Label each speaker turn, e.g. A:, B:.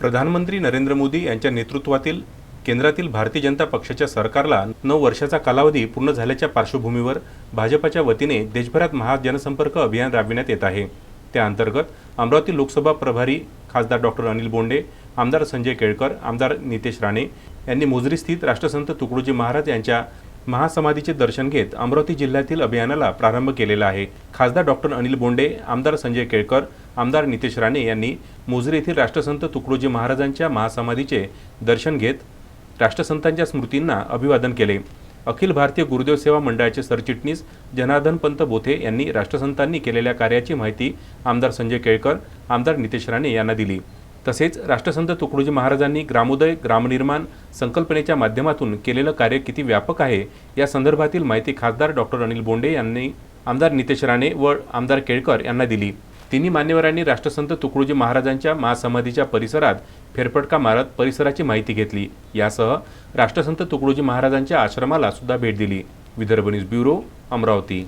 A: प्रधानमंत्री नरेंद्र मोदी यांच्या नेतृत्वातील केंद्रातील भारतीय जनता पक्षाच्या सरकारला नऊ वर्षाचा कालावधी पूर्ण झाल्याच्या पार्श्वभूमीवर भाजपाच्या वतीने देशभरात महाजनसंपर्क अभियान राबविण्यात येत आहे. त्या अंतर्गत अमरावती लोकसभा प्रभारी खासदार डॉक्टर अनिल बोंडे आमदार संजय केळकर आमदार नितेश राणे यांनी मोजरी स्थित राष्ट्रसंत तुकडोजी महाराज यांच्या महासमाधीचे दर्शन घेत अमरावती जिल्ह्यातील अभियानाला प्रारंभ केलेला आहे. खासदार डॉक्टर अनिल बोंडे आमदार संजय केळकर आमदार नितेश राणे यांनी मोजरी येथील राष्ट्रसंत तुकडोजी महाराजांच्या महासमाधीचे दर्शन घेत राष्ट्रसंतांच्या स्मृतींना अभिवादन केले. अखिल भारतीय गुरुदेव सेवा मंडळाचे सरचिटणीस जनार्दन पंत बोथे यांनी राष्ट्रसंतांनी केलेल्या कार्याची माहिती आमदार संजय केळकर आमदार नितेश राणे यांना दिली. तसेच राष्ट्रसंत तुकडोजी महाराजांनी ग्रामोदय ग्रामनिर्माण संकल्पनेच्या माध्यमातून केलेलं कार्य किती व्यापक आहे या संदर्भातील माहिती खासदार डॉक्टर अनिल बोंडे यांनी आमदार नितेश राणे व आमदार केळकर यांना दिली. तिन्ही मान्यवरांनी राष्ट्रसंत तुकडोजी महाराजांच्या महासमाधीच्या परिसरात फेरफटका मारत परिसराची माहिती घेतली. यासह राष्ट्रसंत तुकडोजी महाराजांच्या आश्रमाला सुद्धा भेट दिली. Vidarbha news bureau Amravati.